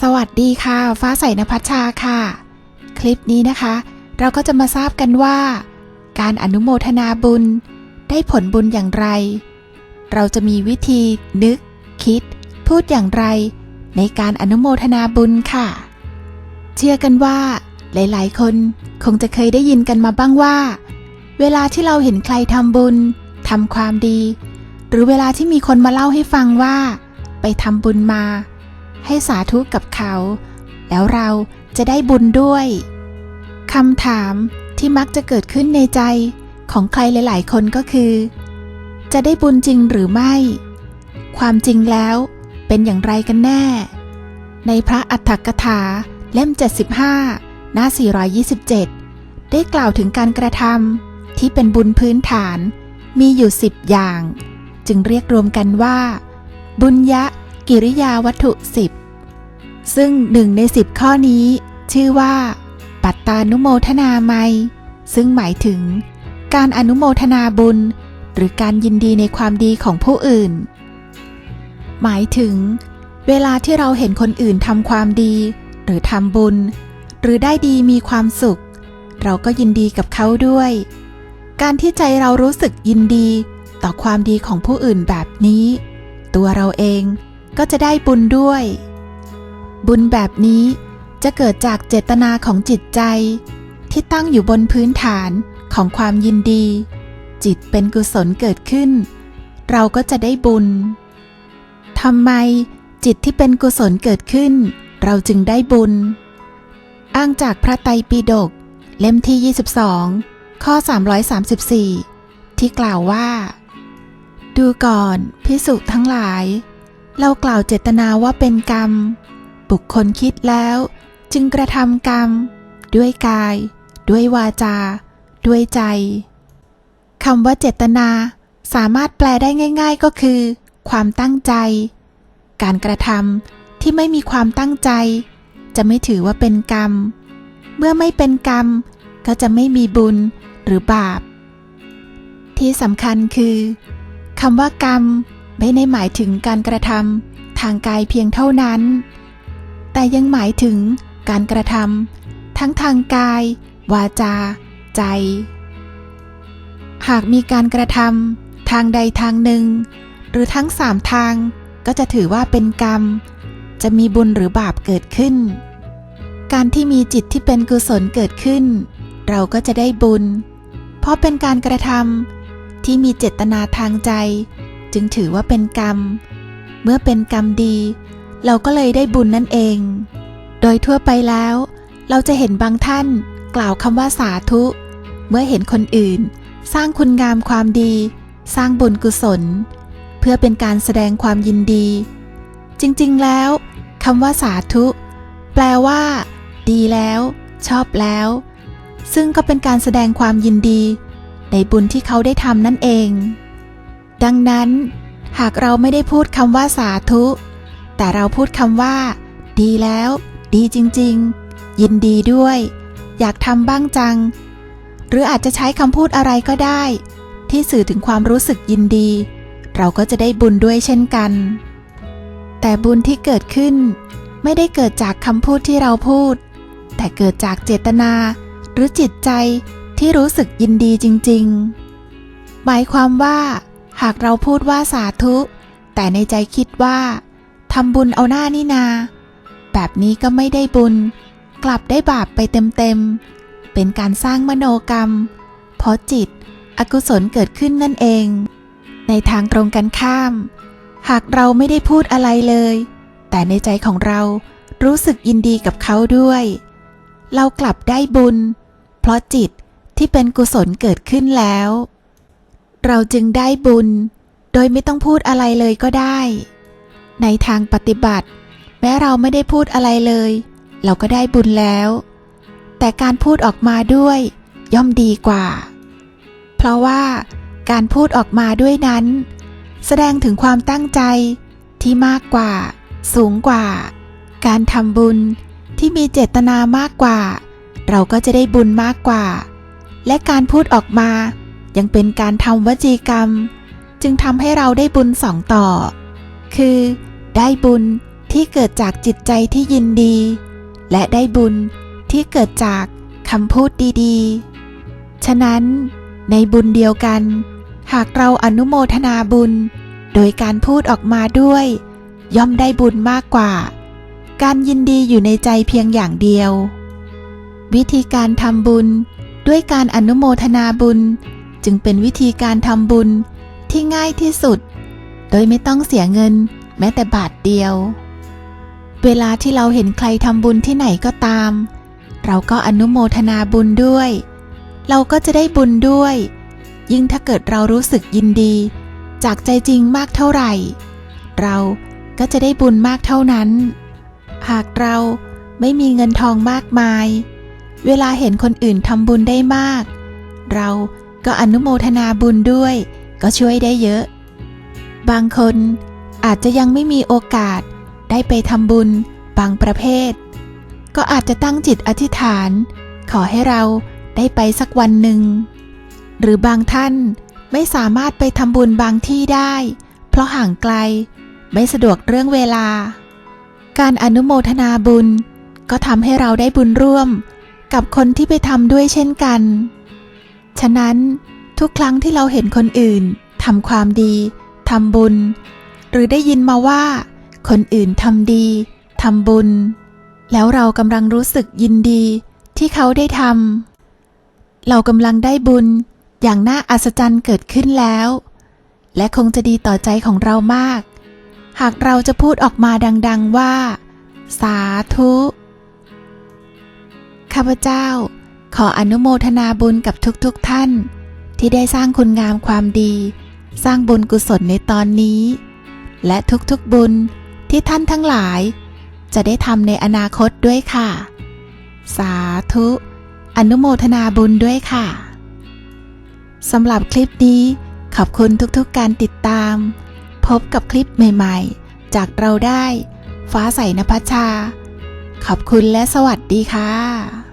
สวัสดีค่ะ ฟ้าใสนภัชชาค่ะ คลิปนี้นะคะ เราก็จะมาทราบกันว่า การอนุโมทนาบุญ ได้ผลบุญอย่างไร เราจะมีวิธีนึก คิด พูดอย่างไร ในการอนุโมทนาบุญค่ะ เชื่อกันว่า หลายๆ คนคงจะเคยได้ยินกันมาบ้างว่า เวลาที่เราเห็นใครทำบุญทำความดี หรือเวลาที่มีคนมาเล่าให้ฟังว่า ไปทำบุญมา ให้สาธุกับเขา แล้วเราจะได้บุญด้วยคำถามที่มักจะเกิดขึ้นในใจของใครหลาย ๆ คนก็คือ จะได้บุญจริงหรือไม่ ความจริงแล้วเป็นอย่างไรกันแน่ ในพระอัฏฐกถาเล่ม 75 หน้า 427 ได้กล่าวถึงการกระทำที่เป็นบุญพื้นฐานมีอยู่ 10 อย่าง จึงเรียกรวมกันว่า บุญยะ กิริยาวัตถุ 10 ซึ่งหนึ่งใน 10 ข้อนี้ ชื่อว่า ปัตตานุโมทนาไมซึ่งหมายถึง การอนุโมทนาบุญ หรือการยินดีในความดีของผู้อื่น หมายถึง เวลาที่เราเห็นคนอื่นทำความดี หรือทำบุญ หรือได้ดีมีความสุข เราก็ยินดีกับเขาด้วย การที่ใจเรารู้สึกยินดีต่อความดีของผู้อื่นแบบนี้ ตัวเราเอง ก็จะได้บุญด้วย บุญแบบนี้จะเกิดจากเจตนาของจิตใจ ที่ตั้งอยู่บนพื้นฐานของความยินดี จิตเป็นกุศลเกิดขึ้น เราก็จะได้บุญทำไมจิตที่เป็นกุศลเกิดขึ้น เราจึงได้บุญ อ้างจากพระไตรปิฎกเล่มที่ 22 ข้อ 334 ที่กล่าวว่า ดูก่อนพิสุทั้งหลาย เรากล่าวเจตนาว่าเป็นกรรม บุคคลคิดแล้ว จึงกระทำกรรม ด้วยกาย ด้วยวาจา ด้วยใจคำว่าเจตนาสามารถแปลได้ง่าย ๆก็คือ ความตั้งใจ การกระทำที่ไม่มีความตั้งใจ จะไม่ถือว่าเป็นกรรม เมื่อไม่เป็นกรรม ก็จะไม่มีบุญหรือบาป ที่สำคัญคือคำว่ากรรม ไม่ได้หมายถึงการกระทำทางกายเพียงเท่านั้น แต่ยังหมายถึงการกระทำทั้งทางกาย วาจา ใจ หากมีการกระทำทางใดทางหนึ่ง หรือทั้งสามทางก็จะถือว่าเป็นกรรม จะมีบุญหรือบาปเกิดขึ้น การที่มีจิตที่เป็นกุศลเกิดขึ้น เราก็จะได้บุญ เพราะเป็นการกระทำที่มีเจตนาทางใจ จึงถือว่าเป็นกรรม เมื่อเป็นกรรมดี เราก็เลยได้บุญนั่นเอง โดยทั่วไปแล้ว เราจะเห็นบางท่านกล่าวคำว่าสาธุ เมื่อเห็นคนอื่น สร้างคุณงามความดี สร้างบุญกุศล เพื่อเป็นการแสดงความยินดี จริงๆแล้วคำว่าสาธุ แปลว่า ดีแล้ว ชอบแล้ว ซึ่งก็เป็นการแสดงความยินดี ในบุญที่เขาได้ทำนั่นเอง ดังนั้น หากเราไม่ได้พูดคำว่าสาธุ แต่เราพูดคำว่า ดีแล้ว ดีจริง ๆ ยินดีด้วย อยากทำบ้างจัง หรืออาจจะใช้คำพูดอะไรก็ได้ ที่สื่อถึงความรู้สึกยินดี เราก็จะได้บุญด้วยเช่นกัน แต่บุญที่เกิดขึ้น ไม่ได้เกิดจากคำพูดที่เราพูด แต่เกิดจากเจตนา หรือจิตใจที่รู้สึกยินดีจริง ๆ หมายความว่า หากเราพูดว่าสาธุ แต่ในใจคิดว่าทำบุญเอาหน้านี่นา แบบนี้ก็ไม่ได้บุญ กลับได้บาปไปเต็มๆ เป็นการสร้างมโนกรรม เพราะจิตอกุศลเกิดขึ้นนั่นเอง ในทางตรงกันข้าม หากเราไม่ได้พูดอะไรเลย แต่ในใจของเรารู้สึกยินดีกับเขาด้วย เรากลับได้บุญ เพราะจิตที่เป็นกุศลเกิดขึ้นแล้ว เราจึงได้บุญ โดยไม่ต้องพูดอะไรเลยก็ได้ ในทางปฏิบัติ แม้เราไม่ได้พูดอะไรเลย เราก็ได้บุญแล้ว แต่การพูดออกมาด้วย ย่อมดีกว่า เพราะว่าการพูดออกมาด้วยนั้น แสดงถึงความตั้งใจที่มากกว่า สูงกว่า การทำบุญที่มีเจตนามากกว่า เราก็จะได้บุญมากกว่า และการพูดออกมา ยังเป็นการทำวจีกรรม จึงทำให้เราได้บุญสองต่อ คือ ได้บุญที่เกิดจากจิตใจที่ยินดี และได้บุญที่เกิดจากคำพูดดีๆ ฉะนั้น ในบุญเดียวกัน หากเราอนุโมทนาบุญ โดยการพูดออกมาด้วย ย่อมได้บุญมากกว่า การยินดีอยู่ในใจเพียงอย่างเดียว วิธีการทำบุญด้วยการอนุโมทนาบุญ จึงเป็นวิธีการทำบุญที่ง่ายที่สุด โดยไม่ต้องเสียเงิน แม้แต่บาทเดียว เวลาที่เราเห็นใครทำบุญที่ไหนก็ตาม เราก็อนุโมทนาบุญด้วย เราก็จะได้บุญด้วย ยิ่งถ้าเกิดเรารู้สึกยินดี จากใจจริงมากเท่าไหร่ เราก็จะได้บุญมากเท่านั้น หากเราไม่มีเงินทองมากมาย เวลาเห็นคนอื่นทำบุญได้มาก เรา ก็อนุโมทนาบุญด้วย ก็ช่วยได้เยอะ บางคนอาจจะยังไม่มีโอกาสได้ไปทำบุญบางประเภท ก็อาจจะตั้งจิตอธิษฐาน ขอให้เราได้ไปสักวันหนึ่ง หรือบางท่านไม่สามารถไปทำบุญบางที่ได้ เพราะห่างไกล ไม่สะดวกเรื่องเวลา การอนุโมทนาบุญ ก็ทำให้เราได้บุญร่วม กับคนที่ไปทำด้วยเช่นกัน ฉะนั้นทุกครั้งที่เราเห็นคนอื่นทำความดีทำบุญ หรือได้ยินมาว่า คนอื่นทำดีทำบุญ แล้วเรากำลังรู้สึกยินดีที่เขาได้ทำเรากำลังได้บุญอย่างน่าอัศจรรย์เกิดขึ้นแล้ว และคงจะดีต่อใจของเรามาก หากเราจะพูดออกมาดัง ๆว่า สาธุ ข้าพเจ้า ขออนุโมทนาบุญกับทุกๆทท่าน ที่ได้สร้างคุณงามความดี สร้างบุญกุศลในตอนนี้ และทุกๆบุญที่ท่านทั้งหลาย จะได้ทำในอนาคตด้วยค่ะ สาธุ อนุโมทนาบุญด้วยค่ะสำหรับคลิปนี้ขอบคุณทุกๆการติดตาม พบกับคลิปใหม่ๆ จากเราได้ ฟ้าใสนภัชชา ขอบคุณและสวัสดีค่ะ